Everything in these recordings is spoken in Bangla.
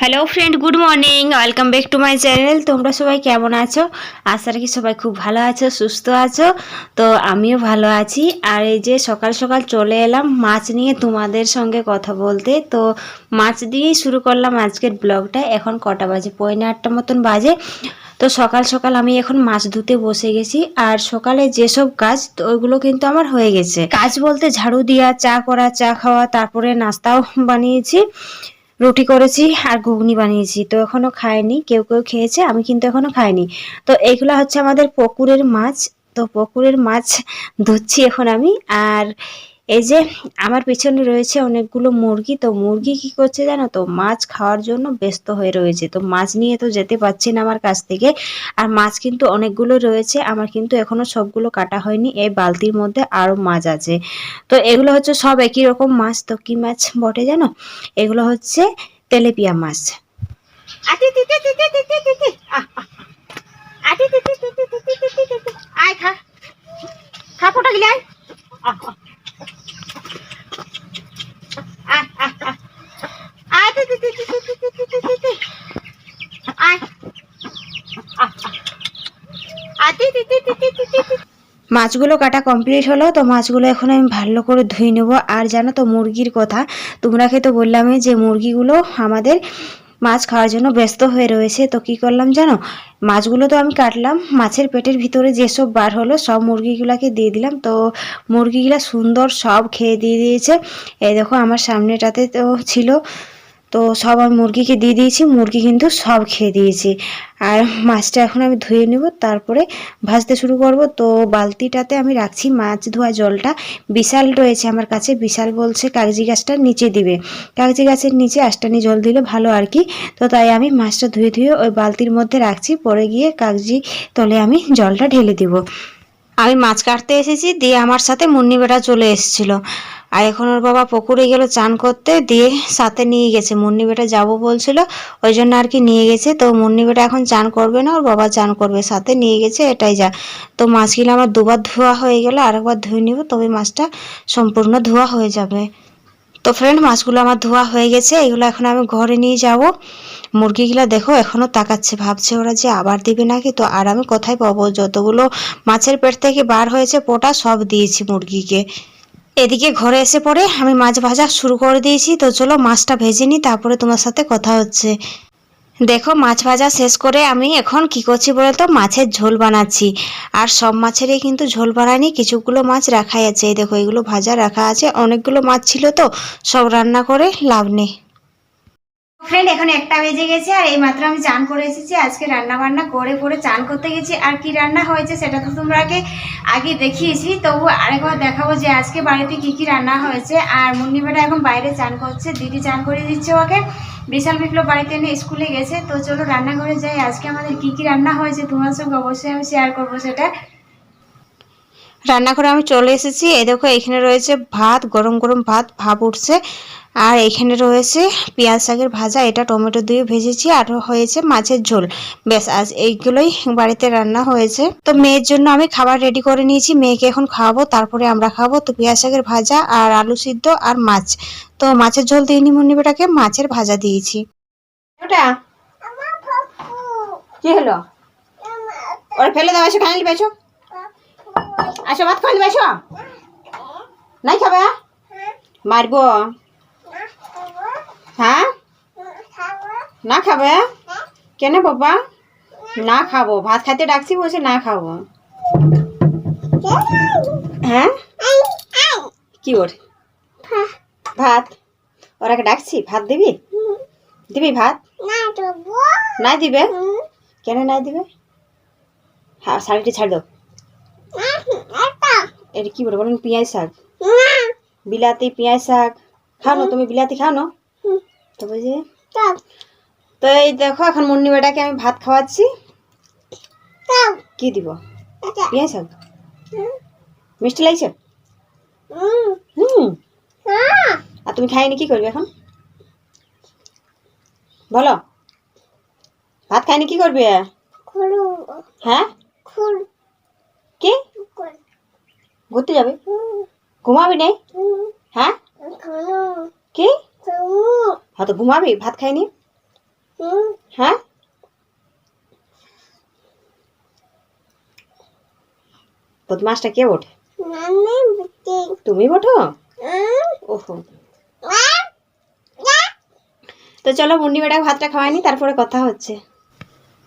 Hello friend good morning welcome back to my channel তোমরা সবাই কেমন আছো? আশা রাখি সবাই খুব ভালো আছো, সুস্থ আছো। তো আমিও ভালো আছি। আর এই যে সকাল সকাল চলে এলাম মাছ নিয়ে তোমাদের সঙ্গে কথা বলতে। তো মাছ দিয়েই শুরু করলাম আজকের ব্লগটা। এখন কটা বাজে? পয়না আটটা মতন বাজে। তো সকাল সকাল আমি এখন মাছ ধুতে বসে গেছি। আর সকালে যেসব কাজ ওইগুলো কিন্তু আমার হয়ে গেছে। কাজ বলতে ঝাড়ু দেওয়া, চা করা, চা খাওয়া, তারপরে নাস্তাও বানিয়েছি। রুটি করেছি আর ঘুগনি বানিয়েছি। তো এখনও খাইনি, কেউ কেউ খেয়েছে, আমি কিন্তু এখনও খাইনি। তো এইগুলো হচ্ছে আমাদের পুকুরের মাছ। তো পুকুরের মাছ ধুচ্ছি এখন আমি। আর এই যে আমার পিছনে রয়েছে অনেকগুলো মুরগি, তো মুরগি কি করছে জানো তো? মাছ খাওয়ার জন্য ব্যস্ত হয়ে রয়েছে। তো মাছ নিয়ে তো যেতে পারছি না আমার কাছ থেকে। আর মাছ কিন্তু অনেকগুলো রয়েছে, আমার কিন্তু এখনও সবগুলো কাটা হয়নি। এই বালতির মধ্যে আরও মাছ আছে। তো এগুলো হচ্ছে সব একই রকম মাছ। তো কি মাছ বটে জানো? এগুলো হচ্ছে তেলেপিয়া মাছ। আহ মাছগুলো কাটা কমপ্লিট হলো, তো মাছগুলো এখন আমি ভালো করে ধুয়ে নেব। আর জানো তো মুরগির কথা, তোমরাকে তো বললামই যে মুরগিগুলো আমাদের মাছ খাওয়ার জন্য ব্যস্ত হয়ে রয়েছে। তো কি করলাম জানো, মাছগুলো তো আমি কাটলাম, মাছের পেটের ভিতরে যেসব বার হলো সব মুরগিগুলোকে দিয়ে দিলাম। তো মুরগিগুলা সুন্দর সব খেয়ে দিয়ে দিয়েছে। এই দেখো আমার সামনেটাতে তো ছিল তো সব আমি মুরগিকে দিয়ে দিয়েছি, মুরগি কিন্তু সব খেয়ে দিয়েছি। আর মাছটা এখন আমি ধুয়ে নেব, তারপরে ভাজতে শুরু করব। তো বালতিটাতে আমি রাখছি মাছ ধোয়া জলটা। বিশাল রয়েছে আমার কাছে, বিশাল বলছে কাগজি গাছটার নিচে দিবে। কাগজি গাছের নিচে আষ্টানি জল দিলে ভালো আর কি। তো তাই আমি মাছটা ধুয়ে ধুয়ে ওই বালতির মধ্যে রাখছি, পরে গিয়ে কাগজি তলে আমি জলটা ঢেলে দিব। আমি মাছ কাটতে এসেছি, দিয়ে আমার সাথে মুন্নি বেটা চলে এসেছিল। আর এখন ওর বাবা পুকুরে গেল চান করতে, দিয়ে সাথে নিয়ে গেছে। মুন্নি বেটা যাব বলছিল, ওই জন্য আর কি নিয়ে গেছে। তো মুন্নি বেটা এখন চান করবে না, ওর বাবা চান করবে। সাথে নিয়ে গেছে, এটাই যা। তো মাছগুলো আমার দুবার ধোয়া হয়ে গেল, আরেকবার ধুয়ে নিব, তবে মাছটা সম্পূর্ণ ধোয়া হয়ে যাবে। তো ফ্রেন্ড মাছগুলো আমার ধোয়া হয়ে গেছে, এগুলো এখন আমি ঘরে নিয়ে যাব। মুরগিগুলো দেখো এখনও তাকাচ্ছে। ভাবছে ওরা যে আবার দিবে নাকি? তো আর আমি কোথায় পাবো? যতগুলো মাছের পেট থেকে বার হয়েছে, পোটা সব দিয়েছি মুরগিকে। এদিকে ঘরে এসে পরে আমি মাছ ভাজা শুরু করে দিয়েছি। তো চলো মাছটা ভেজে নিই, তারপরে তোমার সাথে কথা হচ্ছে। দেখো, মাছ ভাজা শেষ করে আমি এখন কি করছি বলে তো মাছের ঝোল বানাচ্ছি। আর সব মাছেরই কিন্তু ঝোল বানাইনি কিছুগুলো মাছ রাখাই আছে। এই দেখো, এগুলো ভাজা রাখা আছে। অনেকগুলো মাছ ছিল তো, সব রান্না করে লাভ নেই। ফ্রেন্ড এখন একটা বেজে গেছে আর এই মাত্র আমি চান করে এসেছি। আজকে রান্না বান্না করে করে চান করতে গেছি। আর কি রান্না হয়েছে সেটা তো তোমরা আগে আগে দেখিয়েছি। তবু আরেকবার দেখাবো যে আজকে বাড়িতে কি কি রান্না হয়েছে। আর মুন্নি বেটা এখন বাইরে চান করছে। দিদি চান করে দিচ্ছে ওকে। বিশাল বিপ্লব বাড়িতে এনে স্কুলে গেছে। তো চলো রান্নাঘরে যাই। আজকে আমাদের কি কি রান্না হয়েছে তোমার সঙ্গে অবশ্যই আমি শেয়ার করব সেটা। রান্না করে আমি চলে এসেছি। এই দেখো এখানে রয়েছে ভাত গরম গরম ভাত ভাব উঠছে। আর এখানে রয়েছে পেঁয়াজ শাকের ভাজা এটা টমেটো দিয়ে ভেজেছি আর হয়েছে মাছের ঝোল। ব্যাস আজ এইগুলোই বাড়িতে রান্না হয়েছে। তো মেয়ের জন্য আমি খাবার রেডি করে নিয়েছি। মেয়েকে এখন খাওয়াবো তারপরে আমরা খাব। তো পেঁয়াজ শাকের ভাজা আর আলু সিদ্ধ আর মাছ। তো মাছের ঝোল দিইনি মুন্নি বেটাকে মাছের ভাজা দিয়েছি। ওটা? কি হলো? ওরা ফেলে দাও এসো খাইলি বেছো আসো ভাত খাইলি বেছো নাই খাবে? মারবো। হ্যাঁ? না খাবে? কেন বাবা? না খাব। ভাত খাইতে ডাকছি বলছে না খাব। হ্যাঁ? কি ওর? ভাত? ওরাকে ডাকছি ভাত দিবি? দিবি ভাত? নাই দিবে? কেন নাই দিবে? হ্যাঁ শাড়িটি ছাড় দাও। এটা কি বলে বলুন? পেঁয়াজ শাক। বিলাতি পেঁয়াজ শাক। খাও না তুমি বিলাতি খাও না তো বুঝে তো এই দেখো এখন মুন্নি বেটাকে আমি ভাত খাওয়াচ্ছি। কি দিব? পেঁয়াজ শাক? মিষ্টি লাগছে? হুম। আর তুমি খাইনি কি করবে এখন? বলো। ভাত খাইনি কি করবে? হ্যাঁ? কি? ঘুরতে যাবে? ঘুমাবি নেই হ্যাঁ? কি? হ্যাঁ তো ঘুমাবি, ভাত খাইনি? হ্যাঁ? বদমাসটা কে ওঠে তুমি ওঠো ওহো। তো চলো মুন্ডি বেটা ভাতটা খাওয়াইনি তারপরে কথা হচ্ছে।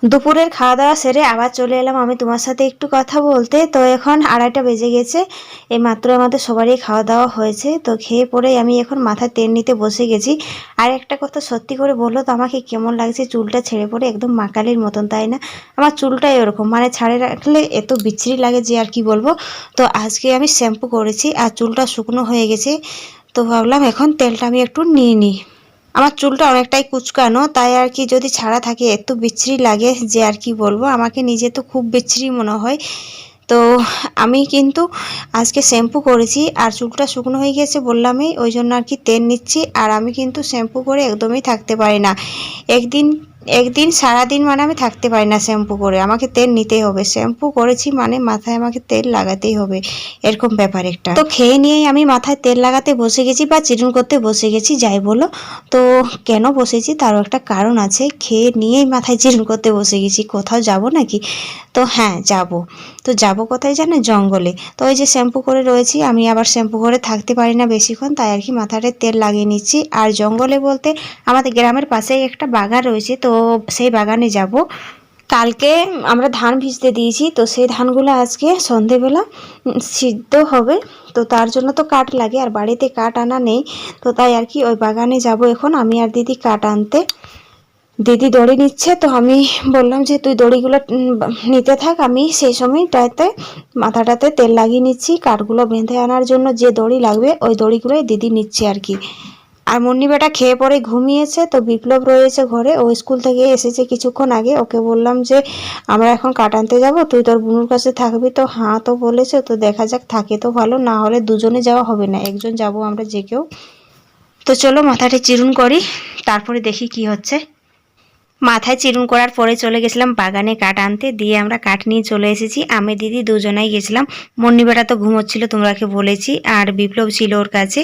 দুপুরের খাওয়া দাওয়া সেরে আবার চলে এলাম। আমি তোমার সাথে একটু কথা বলতে। তো এখন আড়াইটা বেজে গেছে। এই মাত্র আমাদের সবারই খাওয়া দাওয়া হয়েছে। তো খেয়ে পরে আমি এখন মাথায় তেল নিতে বসে গেছি। আর একটা কথা সত্যি করে বলল তো, আমাকে কেমন লাগছে চুলটা ছেড়ে পড়ে একদম মাকালির মতন, তাই না? আমার চুলটাই ওরকম। মানে ছাড়ে রাখলে এত বিচ্ছিরি লাগে যে আর কি বলব? তো আজকে আমি শ্যাম্পু করেছি আর চুলটা শুকনো হয়ে গেছে। তো ভাবলাম এখন তেলটা আমি একটু নিয়ে নিই। আমার চুলটা অনেকটাই কুচকানো, তাই আর কি যদি ছাড়া থাকে এত বিচ্ছিরি লাগে যে আর কি বলব। আমাকে নিজে তো খুব বিচ্ছিরি মনে হয়। তো আমি কিন্তু আজকে শ্যাম্পু করেছি, আর চুলটা শুকনো হয়ে গেছে বললামই, ওই জন্য আর কি তেল নিচ্ছি, আর আমি কিন্তু শ্যাম্পু করে একদমই থাকতে পারি না। একদিন একদিন, সারাদিন মানে আমি থাকতে পারি না শ্যাম্পু করে। আমাকে তেল নিতেই হবে। শ্যাম্পু করেছি মানে মাথায় আমাকে তেল লাগাতেই হবে। এরকম ব্যাপার একটা। তো খেয়ে নিয়েই আমি মাথায় তেল লাগাতে বসে গেছি বা চিরুন করতে বসে গেছি, যাই বলো। তো কেন বসেছি? তারও একটা কারণ আছে। খেয়ে নিয়েই মাথায় চিরুন করতে বসে গেছি। কোথাও যাব নাকি? তো হ্যাঁ যাব। তো যাব কোথায় জানো? জঙ্গলে। তো ওই যে শ্যাম্পু করে রয়েছি। আমি আবার শ্যাম্পু করে থাকতে পারি না বেশিক্ষণ। তাই আর কি মাথাটা তেল লাগিয়ে নিচ্ছি। আর জঙ্গলে বলতে আমাদের গ্রামের পাশেই একটা বাগান রয়েছে। তো সেই বাগানে যাব। কালকে আমরা ধান ভিজতে দিয়েছি, তো সেই ধানগুলো আজকে সন্ধেবেলা সিদ্ধ হবে। তো তার জন্য তো কাঠ লাগে, আর বাড়িতে কাঠ আনা নেই। তো তাই আর কি, ওই বাগানে যাব এখন, আমি আর দিদি কাঠ আনতে। দিদি দড়ি নিচ্ছে, তো আমি বললাম যে, তুই দড়িগুলো নিতে থাক, আমি সেই সময়টাতে মাথাটাতে তেল লাগিয়ে নিচ্ছি। কাঠগুলো বেঁধে আনার জন্য যে দড়ি লাগবে, ওই দড়িগুলোই দিদি নিচ্ছে আর কি। আর মুন্নি বেটা খেয়ে পরে ঘুমিয়েছে, তো বিপ্লব রয়েছে ঘরে। ও স্কুল থেকে এসেছে কিছুক্ষণ আগে। ওকে বললাম যে, আমরা এখন কাঠ আনতে যাব, তুই তোর বুনুর কাছে থাকবি। তো হ্যাঁ তো বলেছে, তো দেখা যাক, থাকে তো ভালো, না হলে দুজনে যাওয়া হবে না, একজন যাব আমরা যে কেউ। তো চলো, মাথাটা চিরুন করি, তারপরে দেখি কি হচ্ছে। মাথায় চিরুন করার পরে চলে গেছিলাম বাগানে কাঠ আনতে, দিয়ে আমরা কাঠ নিয়ে চলে এসেছি। আমি, দিদি দুজনাই গেছিলাম। মন্নিবেটা তো ঘুমোচ্ছিল, তোমরাকে বলেছি, আর বিপ্লব ছিল ওর কাছে।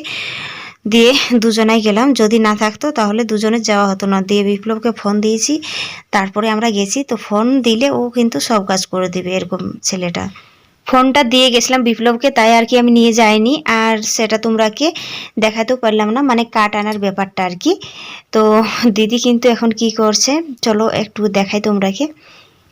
দিয়ে দুজনাই গেলাম। যদি না থাকতো তাহলে দুজনে যাওয়া হতো না। দিয়ে বিপ্লবকে ফোন দিয়েছি। তারপরে আমরা গেছি। তো ফোন দিলে ও কিন্তু সব কাজ করে দেবে এরকম ছেলেটা। ফোনটা দিয়ে গেছিলাম বিপ্লবকে, তাই আর কি আমি নিয়ে যাইনি। আর সেটা তোমরাকে দেখাতেও পারলাম না। মানে কাট আনার ব্যাপারটা আর কি। তো দিদি কিন্তু এখন কি করছে? চলো একটু দেখাই তোমরাকে।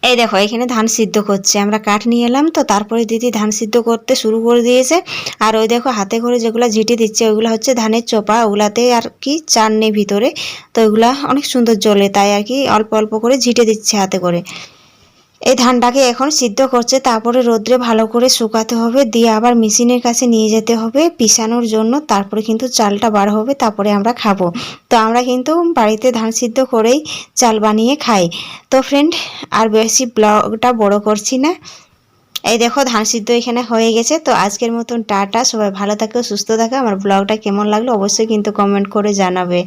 এই দেখো, এখানে ধান সিদ্ধ করছে। আমরা কাঠ নিয়ে এলাম তো, তারপরে দিদি ধান সিদ্ধ করতে শুরু করে দিয়েছে। আর ওই দেখো, হাতে করে যেগুলো ঝিটি দিচ্ছে, ওইগুলো হচ্ছে ধানের চোপা। ওগুলাতে আর কি চার নেই ভিতরে। তো ওইগুলা অনেক সুন্দর জ্বলে তাই আর কি অল্প অল্প করে ঝিটে দিচ্ছে হাতে করে। এই ধানটাকে এখন সিদ্ধ করছে, তারপরে রোদ্রে ভালো করে শুকাতে হবে, দিয়ে আবার মেশিনের কাছে নিয়ে যেতে হবে পিসানোর জন্য, তারপরে কিন্তু চালটা বার হবে, তারপরে আমরা খাব। তো আমরা কিন্তু বাড়িতে ধান সিদ্ধ করেই চাল বানিয়ে খাই। তো ফ্রেন্ড আর বেশি ব্লগটা বড় করছি না। এই দেখো ধান সিদ্ধ এখানে হয়ে গেছে, তো আজকের মতন টাটা, সবাই ভালো থাকো, সুস্থ থাকো, আমার ব্লগটা কেমন লাগল অবশ্যই কিন্তু কমেন্ট করে জানাবে।